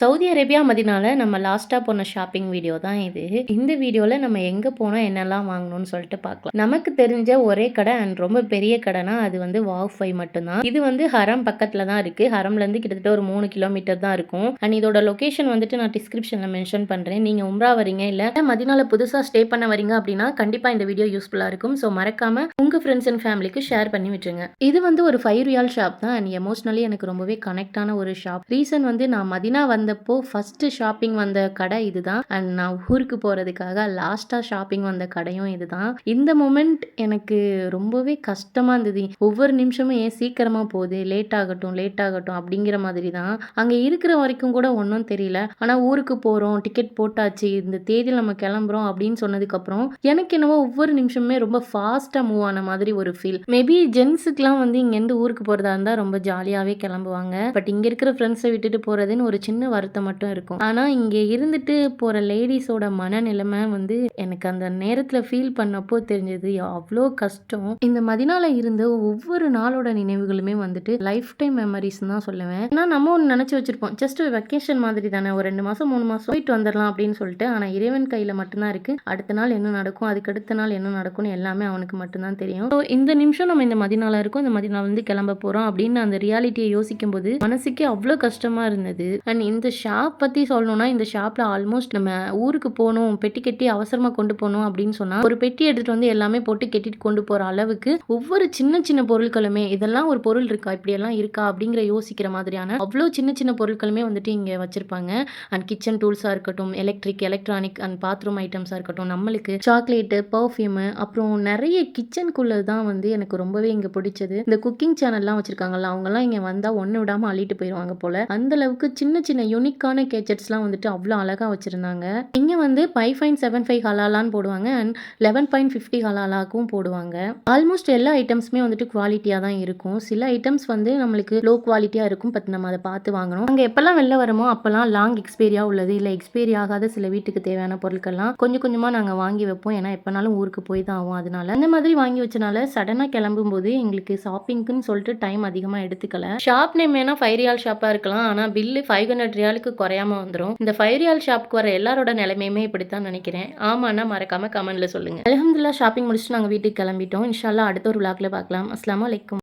Saudi Arabia மதினால நம்ம லாஸ்ட்டாக போன ஷாப்பிங் வீடியோ தான் இது. இந்த வீடியோவில் நம்ம எங்கே போனோம் என்னெல்லாம் வாங்கணும்னு சொல்லிட்டு பார்க்கலாம். நமக்கு தெரிஞ்ச ஒரே கடை அண்ட் ரொம்ப பெரிய கடைனா அது வந்து வாவ் ஃபை மட்டும்தான். இது வந்து ஹரம் பக்கத்தில் தான் இருக்குது ஹரம்லேருந்து கிட்டத்தட்ட ஒரு மூணு கிலோமீட்டர் தான் இருக்கும். அண்ட் இதோட லொக்கேஷன் வந்துட்டு நான் டிஸ்கிரிப்ஷனில் மென்ஷன் பண்ணுறேன் நீங்கள் உம்ரா வரீங்க இல்லை மதினால புதுசாக ஸ்டே பண்ண வரீங்க அப்படின்னா கண்டிப்பாக இந்த வீடியோ யூஸ்ஃபுல்லாக இருக்கும். ஸோ மறக்காம உங்கள் ஃப்ரெண்ட்ஸ் அண்ட் ஃபேமிலிக்கு ஷேர் பண்ணி விட்டுருங்க. இது வந்து ஒரு ஃபைவ் ரியால் ஷாப் தான். அண்ட் எமோஷ்னலி எனக்கு ரொம்பவே கனெக்டான ஒரு ஷாப் ரீசன் வந்து நான் மதினா வந்தப்போ ஃபஸ்ட்டு ஷாப்பிங் வந்த கடை இதுதான். அண்ட் நான் ஊருக்கு போகிறதுக்காக லாஸ்ட்டாக ஷாப்பிங் வந்த கடையும் இதுதான். இந்த மூமெண்ட் எனக்கு ரொம்பவே கஷ்டமாக இருந்தது. ஒவ்வொரு நிமிஷமும் ஏன் சீக்கிரமாக போகுது லேட் ஆகட்டும் லேட் ஆகட்டும் அப்படிங்கிற மாதிரி தான் அங்கே இருக்கிற வரைக்கும் கூட ஒன்றும் தெரியல. ஆனால் ஊருக்கு போகிறோம் டிக்கெட் போட்டாச்சு இந்த தேதியில் நம்ம கிளம்புறோம் அப்படின்னு சொன்னதுக்கப்புறம் எனக்கு என்னவோ ஒவ்வொரு நிமிஷமே ரொம்ப ஃபாஸ்ட்டாக மூவ் ஆன மாதிரி ஒரு ஃபீல் மேபி ஜென்ஸுக்கெலாம் வந்து இங்கேருந்து ஊருக்கு போகிறதா இருந்தால் ரொம்ப ஜாலியாகவே கிளம்புவாங்க. பட் இங்கே இருக்கிற ஃப்ரெண்ட்ஸை விட்டுட்டு போகிறதுன்னு ஒரு சின்ன வருத்தம் மட்டும் இருக்கும். ஆனால் இங்கே இருந்துட்டு போகிற லேடிஸோட மனநிலைமை வந்து எனக்கு அந்த நேரத்தில் ஃபீல் பண்ணப்போ தெரிஞ்சது. அவ்வளோ கஷ்டம். இந்த மதினால இருந்த ஒவ்வொரு நாளோட நினைவுகளுமே வந்துட்டு லைஃப் டைம் மெமரிஸ் தான் சொல்லுவேன். ஏன்னா நம்ம ஒன்று நினச்சி வச்சிருப்போம். ஜஸ்ட் வெக்கேஷன் மாதிரி தானே. ஒரு ரெண்டு மாதம் மூணு மாதம் போயிட்டு வந்துடலாம் அப்படின்னு சொல்லிட்டு. ஆனால் இறைவன் கையில் மட்டும்தான் இருக்குது அடுத்த நாள் என்ன நடக்கும்? அதுக்கு அடுத்த நாள் என்ன நடக்கும்னு எல்லாமே அவனுக்கு மட்டும்தான் தெரியும். ஸோ இந்த நிமிஷம் நம்ம இந்த மதினால இருக்கோம். இந்த மதினால வந்து கிளம்ப போகிறோம் அப்படின்னு அந்த ரியாலிட்டியை யோசிக்கும் போது மனசுக்கே அவ்வளோ கஷ்டமாக இருந்தது. அண்ட் இந்த ஷாப் பற்றி சொல்லணும்னா இந்த ஷாப்பில் ஆல்மோஸ்ட் நம்ம ஊருக்கு போகணும் பெட்டி கட்டி அவசரமாக கொண்டு போகணும் அப்படின்னு சொன்னால் ஒரு பெட்டி எடுத்துகிட்டு வந்து எல்லாமே போட்டு கெட்டிட்டு கொண்டு போகிற அளவுக்கு ஒவ்வொரு சின்ன சின்ன பொருட்களுமே இதெல்லாம் ஒரு பொருள் இருக்கா இப்படியெல்லாம் இருக்கா அப்படிங்கிற யோசிக்கிற மாதிரியான அவ்வளோ சின்ன சின்ன பொருட்களுமே வந்துட்டு இங்கே வச்சுருப்பாங்க. அண்ட் கிச்சன் டூல்ஸாக இருக்கட்டும் எலக்ட்ரிக் எலக்ட்ரானிக் அண்ட் பாத்ரூம் ஐட்டம்ஸாக இருக்கட்டும் நம்மளுக்கு சாக்லேட்டு பர்ஃப்யூமு அப்புறம் நிறைய கிச்சனுக்குள்ளே தான் வந்து எனக்கு ரொம்பவே இங்கே பிடிச்சது. இந்த குக்கிங் சேனல்லாம் வச்சுருக்காங்கல்ல அவங்கெல்லாம் இங்கே வந்தால் ஒன்று விடாமல் அள்ளிட்டு போயிடுவாங்க போல். அந்த அளவுக்கு சின்ன சின்ன யூனிக்கான கேஜெட்ஸ்லாம் வந்துட்டு அவ்வளோ அழகாக வச்சுருந்தாங்க. இங்கே வந்து ஃபைவ் பாயிண்ட் செவன் ஃபைவ் ஹலாலான்னு போடுவாங்க அண்ட் லெவன் பாயிண்ட் ஃபிஃப்டி ஹலாலாக்கும் போடுவாங்க. ஆல்மோஸ்ட் எல்லா ஐட்டம்ஸுமே வந்துட்டு குவாலிட்டியாக தான் இருக்கும். சில ஐட்டம்ஸ் வந்து நம்மளுக்கு லோ குவாலிட்டியாக இருக்கும் பட் நம்ம அதை பார்த்து வாங்கணும். அங்கே எப்போல்லாம் வெளில வரமோ அப்போல்லாம் லாங் எக்ஸ்பீரியாக உள்ளது. இல்லை எக்ஸ்பீரி ஆகாத சில வீட்டுக்கு தேவையான பொருட்கள்லாம் கொஞ்சம் கொஞ்சமாக நாங்கள் வாங்கி வைப்போம். ஏன்னா எப்போனாலும் ஊருக்கு போய் தான் ஆகும் அதனால. அந்த மாதிரி வாங்கி வச்சனால சடனாக கிளம்பும் போது எங்களுக்கு ஷாப்பிங்க்குன்னு சொல்லிட்டு டைம் அதிகமாக எடுத்துக்கல. ஷாப் நேம் வேணால் ஃபைவ் ரியால் ஷாப்பாக இருக்கலாம். ஆனால் பில்லு ஃபைவ் ஹண்ட்ரட் ரியாலுக்கு குறையாம வந்துடும் இந்த ஃபைவ் ரியால் ஷாப்க்கு வர எல்லாரோட நிலைமையுமே இப்படித்தான் நினைக்கிறேன். ஆமாண்ணா மறக்காம கமெண்ட்ல சொல்லுங்க. அலமதுல்லா ஷாப்பிங் முடிச்சுட்டு நாங்கள் வீட்டுக்கு கிளம்பிட்டோம். இன்ஷால்லா அடுத்த ஒரு விளாக்ல பார்க்கலாம். அஸ்லாம் வலைக்கும்